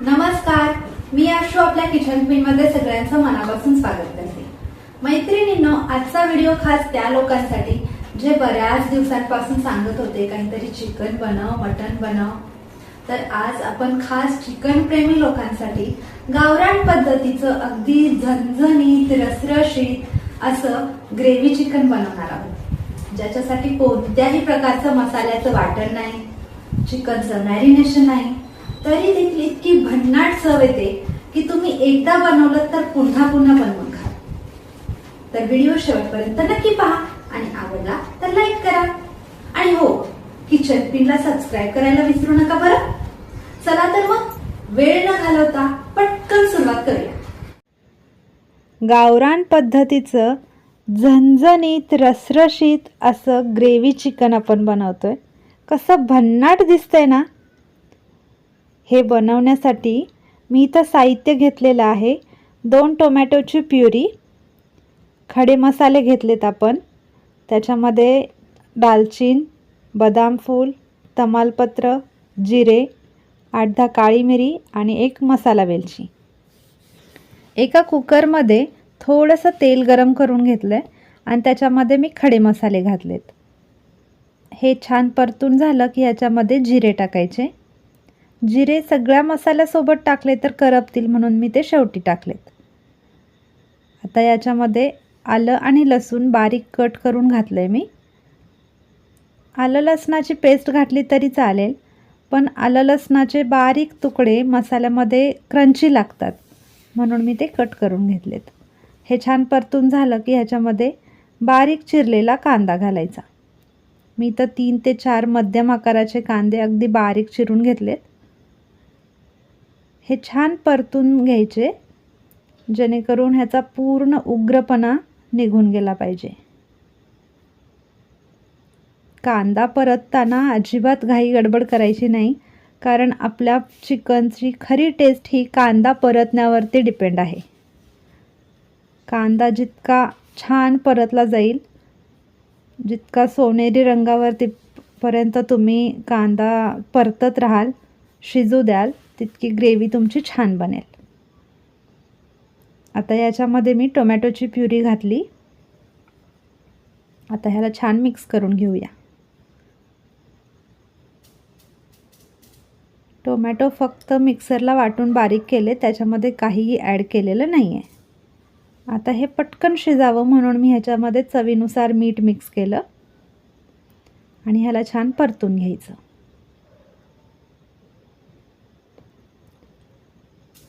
नमस्कार मी आशू आपल्या kitchen queen मध्ये सगळ्यांचं मनापासून स्वागत करते. मैत्रिणींनो आजचा व्हिडिओ खास त्या लोकांसाठी जे बऱ्याच दिवसांपासून सांगत होते काहीतरी चिकन बनव मटन बनव. तर आज आपण खास चिकन प्रेमी लोकांसाठी गावरान पद्धतीचं अगदी झणझणीत रसरशीत असं ग्रेव्ही चिकन बनवणार आहोत. ज्याच्यासाठी कोणत्याही प्रकारचं मसाल्याचं वाटण नाही चिकनचं मॅरिनेशन नाही तरी देखील इतकी भन्नाट चव येते की तुम्ही एकदा बनवलं तर पुन्हा पुन्हा बनवून खा. तर व्हिडिओ शेवटपर्यंत नक्की पहा आणि आवडला तर लाईक करा. आणि हो किचन पिनला सबस्क्राईब करायला विसरू नका बरं? चला तर मग वेळ न घालवता पटकन सुरुवात करूया. गावरान पद्धतीचं झणझणीत रसरशीत असं ग्रेव्ही चिकन आपण बनवतोय. कसं भन्नाट दिसतंय ना? हे बनवण्यासाठी मी इथं साहित्य घेतलेलं आहे. दोन टोमॅटोची प्युरी खडे मसाले घेतलेत आपण. त्याच्यामध्ये दालचीन बदाम फूल तमालपत्र जिरे आठ दहा काळी मिरी आणि एक मसाला वेलची. एका कुकरमध्ये थोडंसं तेल गरम करून घेतलं आहे आणि त्याच्यामध्ये मी खडे मसाले घातलेत. हे छान परतून झालं की ह्याच्यामध्ये जिरे टाकायचे. जिरे सगळ्या मसाल्यासोबत टाकले तर करपतील म्हणून मी ते शेवटी टाकलेत. आता याच्यामध्ये आलं आणि लसूण बारीक कट करून घातलं आहे मी. आलं लसणाची पेस्ट घातली तरी चालेल पण आलं लसणाचे बारीक तुकडे मसाल्यामध्ये क्रंची लागतात म्हणून मी ते कट करून घेतलेत. हे छान परतून झालं की ह्याच्यामध्ये बारीक चिरलेला कांदा घालायचा. मी तर तीन ते चार मध्यम आकाराचे कांदे अगदी बारीक चिरून घेतलेत. हे छान परतून घ्यायचे जेणेकरून ह्याचा पूर्ण उग्रपणा निघून गेला पाहिजे. कांदा परतताना अजिबात घाई गडबड करायची नाही कारण आपल्या चिकनची खरी टेस्ट ही कांदा परतण्यावरती डिपेंड आहे. कांदा जितका छान परतला जाईल जितका सोनेरी रंगावरती पर्यंत तुम्ही कांदा परतत राहाल शिजू द्याल तितकी ग्रेव्ही तुमची छान बनेल. आता याच्यामध्ये मी टोमॅटोची प्युरी घातली. आता ह्याला छान मिक्स करून घेऊया. टोमॅटो फक्त मिक्सरला वाटून बारीक केले त्याच्यामध्ये काहीही ॲड केलेलं नाही आहे आता हे पटकन शिजावं म्हणून मी ह्याच्यामध्ये चवीनुसार मीठ मिक्स केलं. आणि ह्याला छान परतून घ्यायचं.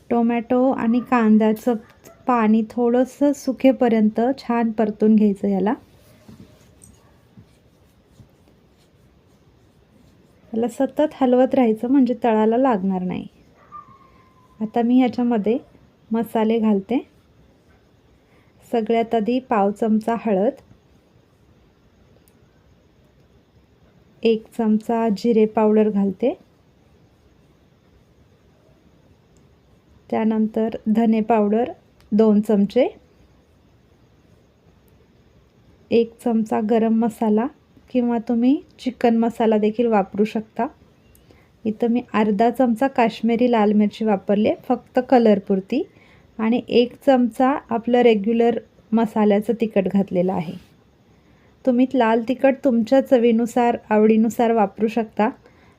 टोमॅटो आणि कांद्याचं पाणी थोडंसं सुखेपर्यंत छान परतून घ्यायचं याला. याला सतत हलवत राहायचं म्हणजे तळाला लागणार नाही. आता मी ह्याच्यामध्ये मसाले घालते. सगळ्यात आधी पाव चमचा हळद. एक चमचा जिरे पावडर घालते. त्यानंतर धने पावडर दोन चमचे. एक चमचा गरम मसाला किंवा तुम्ही चिकन मसाला देखील वापरू शकता. इथं मी अर्धा चमचा काश्मीरी लाल मिरची वापरली फक्त कलरपुरती आणि एक चमचा आपलं रेग्युलर मसाल्याचं तिखट घातलेलं आहे. तुम्ही लाल तिखट तुमच्या चवीनुसार आवडीनुसार वापरू शकता.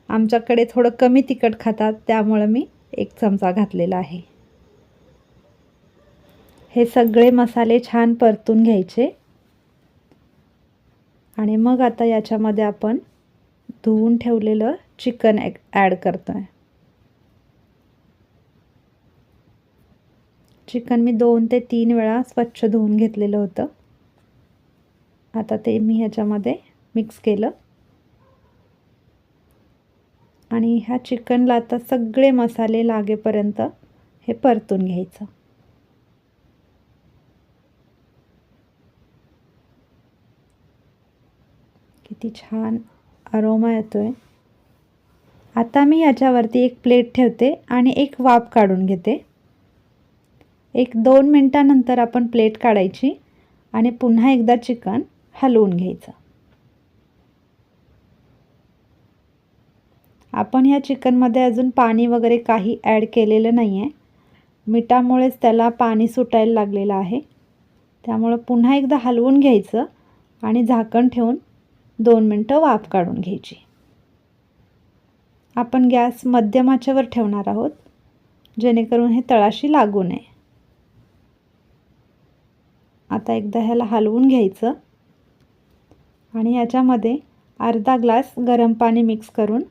आमच्याकडे थोडं कमी तिखट खातात त्यामुळं मी एक चमचा घातलेला आहे. हे सगळे मसाले छान परतून घ्यायचे. आणि मग आता याच्यामध्ये आपण धुवून ठेवलेलं चिकन ॲड करतो आहे चिकन मी दोन ते तीन वेळा स्वच्छ धुवून घेतलेलं होतं. आता ते मी ह्याच्यामध्ये मिक्स केलं. आणि ह्या चिकनला आता सगळे मसाले लागेपर्यंत हे परतून घ्यायचं. किती छान अरोमा येतो आहे आता मी याच्यावरती एक प्लेट ठेवते आणि एक वाफ काढून घेते. एक दोन मिनटानंतर आपण प्लेट काढायची आणि पुन्हा एकदा चिकन हलवून घ्यायचं. आपण ह्या चिकनमध्ये अजून पाणी वगैरे काही ॲड केलेलं नाही आहे. मिठामुळेच त्याला पाणी सुटायला लागलेलं आहे. त्यामुळं पुन्हा एकदा हलवून घ्यायचं आणि झाकण ठेवून दोन मिनटं वाफ काढून घ्यायची. आपण गॅस मध्यम आचेवर ठेवणार आहोत जेणेकरून हे तळाशी लागू नये. आता एकदा ह्याला हलवून घ्यायचं आणि याच्यामध्ये अर्धा ग्लास गरम पाणी मिक्स करून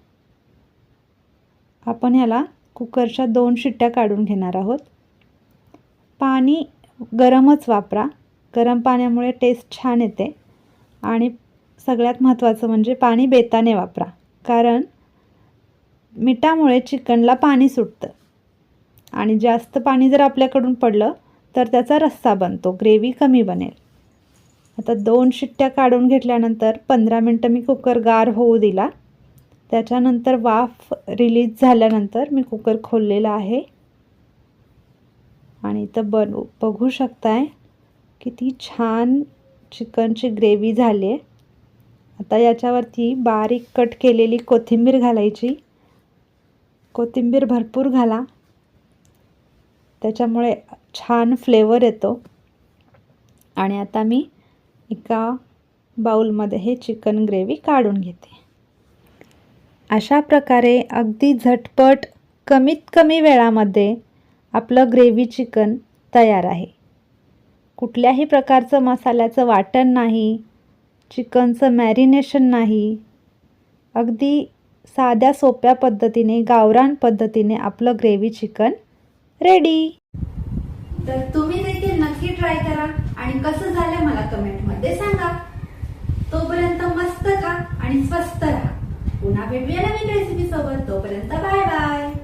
आपण ह्याला कुकरच्या दोन शिट्ट्या काढून घेणार आहोत. पाणी गरमच वापरा. गरम पाण्यामुळे टेस्ट छान येते. आणि सगळ्यात महत्त्वाचं म्हणजे पाणी बेताने वापरा. कारण मिठामुळे चिकनला पाणी सुटतं. आणि जास्त पाणी जर आपल्याकडून पडलं तर त्याचा रस्सा बनतो. ग्रेव्ही कमी बनेल. आता दोन शिट्ट्या काढून घेतल्यानंतर पंधरा मिनटं मी कुकर गार होऊ दिला. त्याच्यानंतर वाफ रिलीज झाल्यानंतर मी कुकर खोललेला आहे. आणि इथं बनू बघू शकताय किती छान चिकनची ग्रेव्ही झाली आहे आता याच्यावरती बारीक कट केलेली कोथिंबीर घालायची. कोथिंबीर भरपूर घाला. त्याच्यामुळे छान फ्लेवर येतो. आणि आता मी एका बाऊलमध्ये हे चिकन ग्रेव्ही काढून घेते. अशा प्रकारे अगदी झटपट कमीत कमी वेळामध्ये आपलं ग्रेव्ही चिकन तयार आहे. कुठल्याही प्रकारचं मसाल्याचं वाटण नाही चिकनचं मॅरिनेशन नाही. अगदी साध्या सोप्या पद्धतीने गावरान पद्धतीने आपलं ग्रेव्ही चिकन रेडी तर तुम्ही देखील नक्की ट्राय करा आणि कसं झालं मला कमेंटमध्ये सांगा. तोपर्यंत मस्त खा आणि स्वस्त राहा. पुन्हा भेटूया नवीन रेसिपी सोबत. तोपर्यंत बाय बाय.